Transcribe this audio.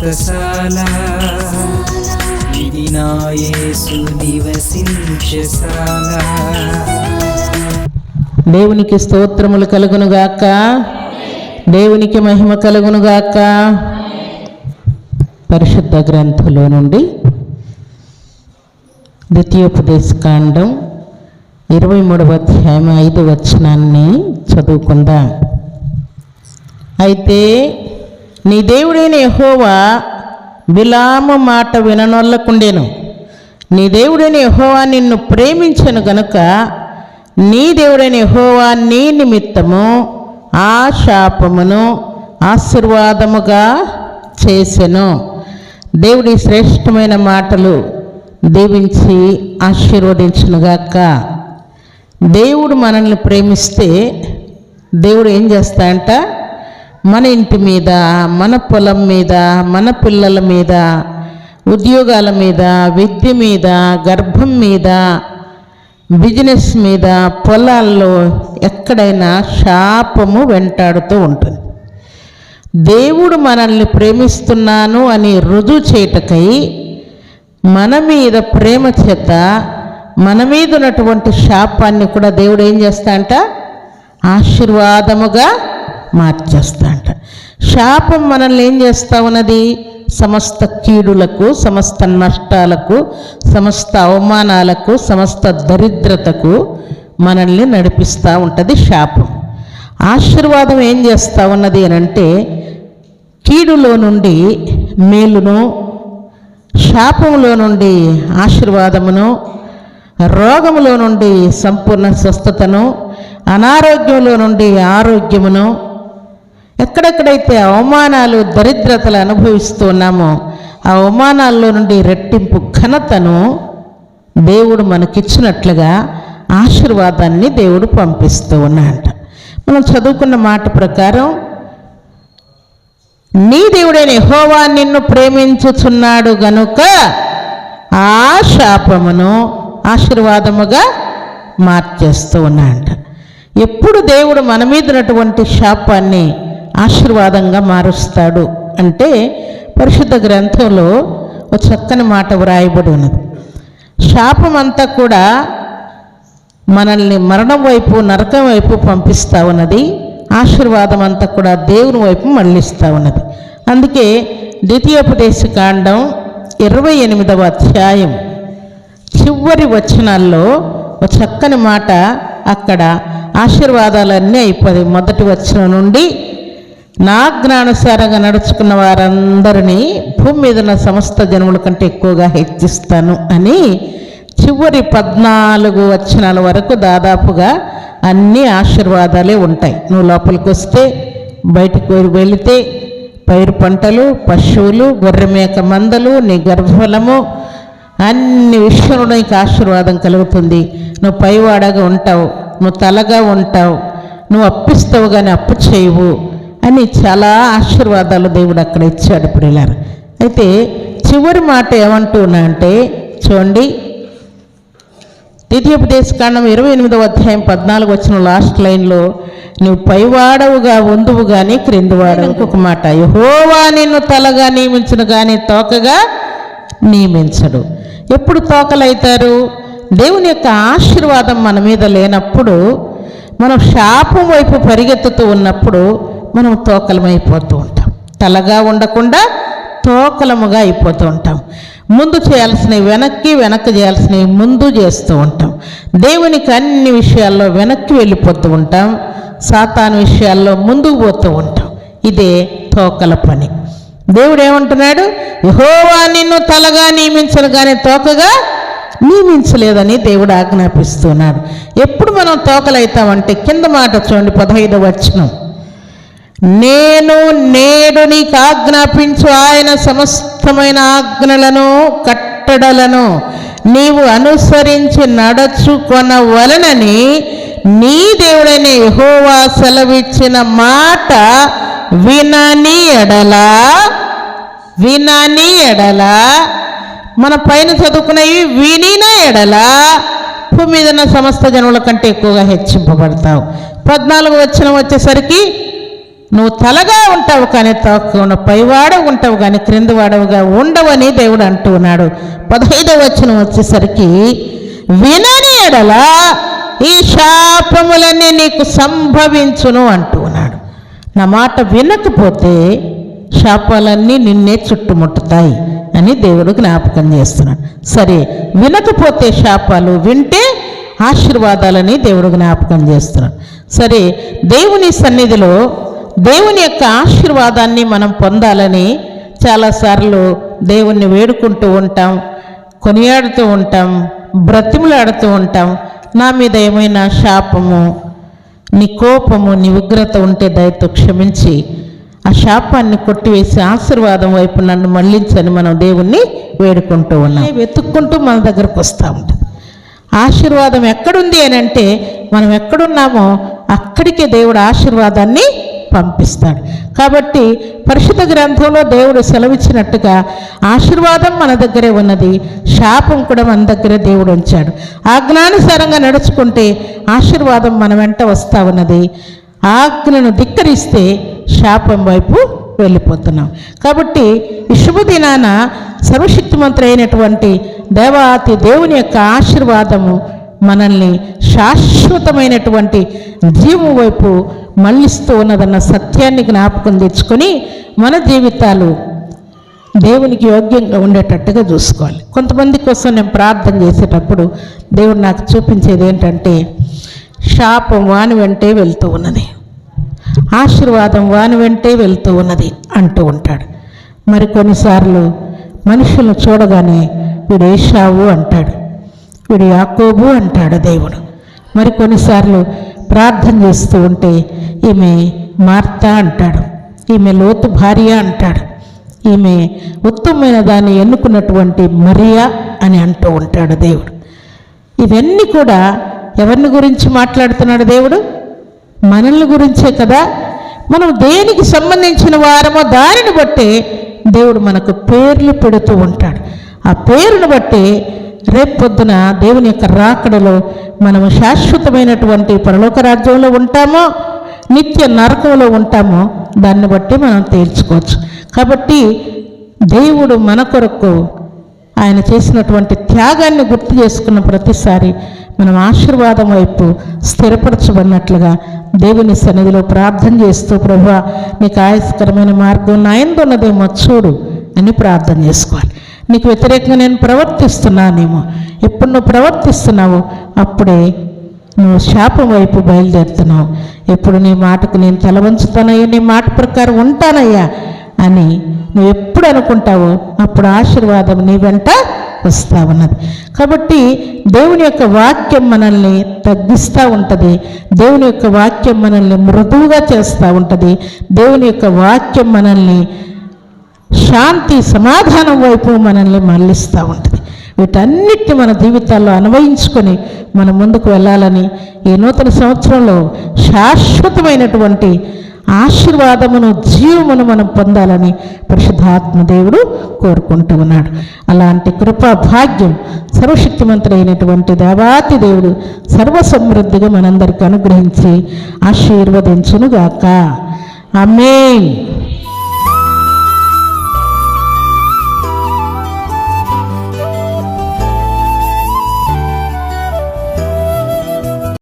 వ్రతశాల ఇది నివసించశాల దేవునికి స్తోత్రములు కలుగునుగాక దేవునికి మహిమ కలుగునుగాక పరిశుద్ధ గ్రంథంలో నుండి ద్వితీయోపదేశకాండం ఇరవై మూడవ అధ్యాయం ఐదు వచనాన్ని చదువుకుందాం. అయితే నీ దేవుడైన యహోవా బిలాము మాట విననొల్లకుండేను. నీ దేవుడైన యహోవా నిన్ను ప్రేమించను గనుక నీ దేవుడైన యహోవా నీ నిమిత్తము ఆ శాపమును ఆశీర్వాదముగా చేసెను. దేవుడి శ్రేష్టమైన మాటలు దీవించి ఆశీర్వదించునుగాక దేవుడు మనల్ని ప్రేమిస్తే దేవుడు ఏం చేస్తాడంట? మన ఇంటి మీద మన పొలం మీద మన పిల్లల మీద ఉద్యోగాల మీద విద్య మీద గర్భం మీద బిజినెస్ మీద పొలాల్లో ఎక్కడైనా శాపము వెంటాడుతూ ఉంటుంది. దేవుడు మనల్ని ప్రేమిస్తున్నాను అని రుజువు చేయటకై మన మీద ప్రేమ చేత మన మీద ఉన్నటువంటి శాపాన్ని కూడా దేవుడు ఏం చేస్తాడంట? ఆశీర్వాదముగా మార్చేస్తాడంట శాపం మనల్ని ఏం చేస్తా ఉన్నది? సమస్త కీడులకు సమస్త నష్టాలకు సమస్త అవమానాలకు సమస్త దరిద్రతకు మనల్ని నడిపిస్తూ ఉంటుంది శాపం. ఆశీర్వాదం ఏం చేస్తూ ఉన్నది అనంటే కీడులో నుండి మేలును శాపములో నుండి ఆశీర్వాదమును రోగములో నుండి సంపూర్ణ స్వస్థతను అనారోగ్యంలో నుండి ఆరోగ్యమును ఎక్కడెక్కడైతే అవమానాలు దరిద్రతలు అనుభవిస్తున్నామో ఆ అవమానాల్లో నుండి రెట్టింపు ఘనతను దేవుడు మనకిచ్చినట్లుగా ఆశీర్వాదాన్ని దేవుడు పంపిస్తూ ఉన్నాడంట. మనం చదువుకున్న మాట ప్రకారం నీ దేవుడైన హోవా నిన్ను ప్రేమించుచున్నాడు గనుక ఆ శాపమును ఆశీర్వాదముగా మార్చేస్తూ ఉన్నాడంట. ఎప్పుడు దేవుడు మన మీద ఉన్నటువంటి శాపాన్ని ఆశీర్వాదంగా మారుస్తాడు. అంటే పరిశుద్ధ గ్రంథంలో ఒక చక్కని మాట వ్రాయబడి ఉన్నది. శాపం అంతా కూడా మనల్ని మరణం వైపు నరకం వైపు పంపిస్తూ ఉన్నది. ఆశీర్వాదం అంతా కూడా దేవుని వైపు మళ్ళిస్తూ ఉన్నది. అందుకే ద్వితీయోపదేశ కాండం ఇరవై ఎనిమిదవ అధ్యాయం చివరి వచనాల్లో ఒక చక్కని మాట అక్కడ ఆశీర్వాదాలన్నీ అయిపోయి మొదటి వచనం నుండి నా జ్ఞానుసారంగా నడుచుకున్న వారందరినీ భూమి మీద ఉన్న సమస్త జనముల కంటే ఎక్కువగా హెచ్చిస్తాను అని చివరి పద్నాలుగు వచనాల వరకు దాదాపుగా అన్ని ఆశీర్వాదాలే ఉంటాయి. నువ్వు లోపలికి వస్తే బయటకు వెళితే పైరు పంటలు పశువులు గొర్రెమేక మందలు నీ గర్భఫలము అన్ని విషయంలో నీకు ఆశీర్వాదం కలుగుతుంది. నువ్వు పైవాడగా ఉంటావు నువ్వు తలగా ఉంటావు నువ్వు అప్పిస్తావు కానీ అప్పు చేయవు. అని చాలా ఆశీర్వాదాలు దేవుడు అక్కడ ఇచ్చాడు ప్రియులారు. అయితే చివరి మాట ఏమంటున్నా అంటే చూడండి. ద్వితీయోపదేశకాండం ఇరవై ఎనిమిదవ అధ్యాయం పద్నాలుగు వచ్చిన లాస్ట్ లైన్లో నువ్వు పైవాడవుగా వందువు కానీ క్రిందివాడవు. ఇంకొక మాట యహోవా నిన్ను తలగా నియమించను కానీ తోకగా నియమించడు. ఎప్పుడు తోకలైతారు? దేవుని యొక్క ఆశీర్వాదం మన మీద లేనప్పుడు మనం శాపం వైపు పరిగెత్తుతూ ఉన్నప్పుడు మనం తోకలమైపోతూ ఉంటాం. తలగా ఉండకుండా తోకలముగా అయిపోతూ ఉంటాం. ముందు చేయాల్సినవి వెనక్కి వెనక్కి చేయాల్సినవి ముందు చేస్తూ ఉంటాం. దేవునికి అన్ని విషయాల్లో వెనక్కి వెళ్ళిపోతూ ఉంటాం. సాతాను విషయాల్లో ముందుకు పోతూ ఉంటాం. ఇదే తోకల పని. దేవుడు ఏమంటున్నాడు యహోవా నిన్ను తలగా నియమించను కానీ తోకగా నియమించలేదని దేవుడు ఆజ్ఞాపిస్తున్నాడు. ఎప్పుడు మనం తోకలైతామంటే కింద మాట చూడండి పదహైదవ వచనం. నేను నేడు నీకు ఆజ్ఞాపించు ఆయన సమస్తమైన ఆజ్ఞలను కట్టడలను నీవు అనుసరించి నడుచుకొనవలనని నీ దేవుడైన యహోవా సెలవిచ్చిన మాట వినని ఎడలా వినని ఎడలా. మన పైన చదువుకున్నవి వినిన ఎడలా. భూమి మీద సమస్త జనుల కంటే ఎక్కువగా హెచ్చింపబడతావు. పద్నాలుగు వచ్చిన వచ్చేసరికి నువ్వు తలగా ఉంటావు కానీ తక్కువ పైవాడ ఉంటావు కానీ క్రింద వాడవుగా ఉండవని దేవుడు అంటూ ఉన్నాడు. పదహైదవ వచనం వచ్చేసరికి వినని ఎడల ఈ శాపములన్నీ నీకు సంభవించును అంటూ ఉన్నాడు. నా మాట వినకపోతే శాపాలన్నీ నిన్నే చుట్టుముట్టుతాయి అని దేవుడు జ్ఞాపకం చేస్తున్నాడు. సరే వినకపోతే శాపాలు వింటే ఆశీర్వాదాలని దేవుడు జ్ఞాపకం చేస్తున్నాడు. సరే దేవుని సన్నిధిలో దేవుని యొక్క ఆశీర్వాదాన్ని మనం పొందాలని చాలాసార్లు దేవుణ్ణి వేడుకుంటూ ఉంటాం కొనియాడుతూ ఉంటాం బ్రతిములాడుతూ ఉంటాం. నా మీద ఏమైనా శాపము నీ కోపము నీ ఉగ్రత ఉంటే దయతో క్షమించి ఆ శాపాన్ని కొట్టివేసి ఆశీర్వాదం వైపు నన్ను మళ్ళించని మనం దేవుణ్ణి వేడుకుంటూ ఉన్నాం. వెతుక్కుంటూ మన దగ్గరకు వస్తూ ఉంటుంది ఆశీర్వాదం ఎక్కడుంది అని అంటే మనం ఎక్కడున్నామో అక్కడికే దేవుడు ఆశీర్వాదాన్ని పంపిస్తాడు. కాబట్టి పరిశుద్ధ గ్రంథంలో దేవుడు సెలవిచ్చినట్టుగా ఆశీర్వాదం మన దగ్గరే ఉన్నది శాపం కూడా మన దగ్గరే దేవుడు ఉంచాడు. ఆజ్ఞానుసారంగా నడుచుకుంటే ఆశీర్వాదం మన వెంట వస్తూ ఉన్నది. ఆజ్ఞను ధిక్కరిస్తే శాపం వైపు వెళ్ళిపోతున్నాం. కాబట్టి ఈ శుభదినాన సర్వశక్తిమంతుడు అయినటువంటి దేవాతి దేవుని యొక్క ఆశీర్వాదము మనల్ని శాశ్వతమైనటువంటి జీవం వైపు మళ్ళిస్తూ ఉన్నదన్న సత్యాన్ని జ్ఞాపకం తెచ్చుకొని మన జీవితాలు దేవునికి యోగ్యంగా ఉండేటట్టుగా చూసుకోవాలి. కొంతమంది కోసం నేను ప్రార్థన చేసేటప్పుడు దేవుడు నాకు చూపించేది ఏంటంటే శాపం వాని వెంటే వెళ్తూ ఉన్నది. ఆశీర్వాదం వాని వెంటే వెళ్తూ ఉన్నది అంటూ ఉంటాడు. మరి కొన్నిసార్లు మనుషులను చూడగానే వీడు ఏషావు అంటాడు. వీడు యాకోబు అంటాడు దేవుడు. మరి కొన్నిసార్లు ప్రార్థన చేస్తూ ఉంటే ఈమె మార్తా అంటాడు ఈమె లోతు భార్య అంటాడు ఈమె ఉత్తమమైన దాన్ని ఎన్నుకున్నటువంటి మరియా అని అంటూ ఉంటాడు దేవుడు. ఇవన్నీ కూడా ఎవరిని గురించి మాట్లాడుతున్నాడు దేవుడు? మనల్ని గురించే కదా? మనం దేనికి సంబంధించిన వారమో దానిని బట్టి దేవుడు మనకు పేర్లు పెడుతూ ఉంటాడు. ఆ పేరును బట్టి రేపొద్దున దేవుని యొక్క రాకడలో మనము శాశ్వతమైనటువంటి పరలోక రాజ్యంలో ఉంటామో నిత్య నరకంలో ఉంటామో దాన్ని బట్టి మనం తేల్చుకోవచ్చు. కాబట్టి దేవుడు మన కొరకు ఆయన చేసినటువంటి త్యాగాన్ని గుర్తు చేసుకున్న ప్రతిసారి మనం ఆశీర్వాదం వైపు స్థిరపరచబడినట్లుగా దేవుని సన్నిధిలో ప్రార్థన చేస్తూ ప్రభు నీకు ఆయస్కరమైన మార్గం నాయందున్నదేమో చూడు అని ప్రార్థన చేసుకోవాలి. నీకు వ్యతిరేకంగా నేను ప్రవర్తిస్తున్నానేమో. ఎప్పుడు నువ్వు ప్రవర్తిస్తున్నావో అప్పుడే నువ్వు శాపం వైపు బయలుదేరుతున్నావు. ఎప్పుడు నీ మాటకు నేను తలవంచుతానయ్యా నీ మాట ప్రకారం ఉంటానయ్యా అని నువ్వు ఎప్పుడు అనుకుంటావో అప్పుడు ఆశీర్వాదం నీ వెంట వస్తూ ఉన్నది. కాబట్టి దేవుని యొక్క వాక్యం మనల్ని తగ్గిస్తూ ఉంటుంది. దేవుని యొక్క వాక్యం మనల్ని మృదువుగా చేస్తూ ఉంటుంది. దేవుని యొక్క వాక్యం మనల్ని శాంతి సమాధానం వైపు మనల్ని మళ్ళిస్తూ ఉంటుంది. వీటన్నిటిని మన జీవితాల్లో అనుభవించుకొని మనం ముందుకు వెళ్ళాలని ఈ నూతన సంవత్సరంలో శాశ్వతమైనటువంటి ఆశీర్వాదమును జీవమును మనం పొందాలని పరిశుద్ధాత్మదేవుడు కోరుకుంటూ ఉన్నాడు. అలాంటి కృపా భాగ్యం సర్వశక్తిమంతుడైనటువంటి దేవాతి దేవుడు సర్వసమృద్ధిగా మనందరికీ అనుగ్రహించి ఆశీర్వదించునుగాక. ఆమేన్.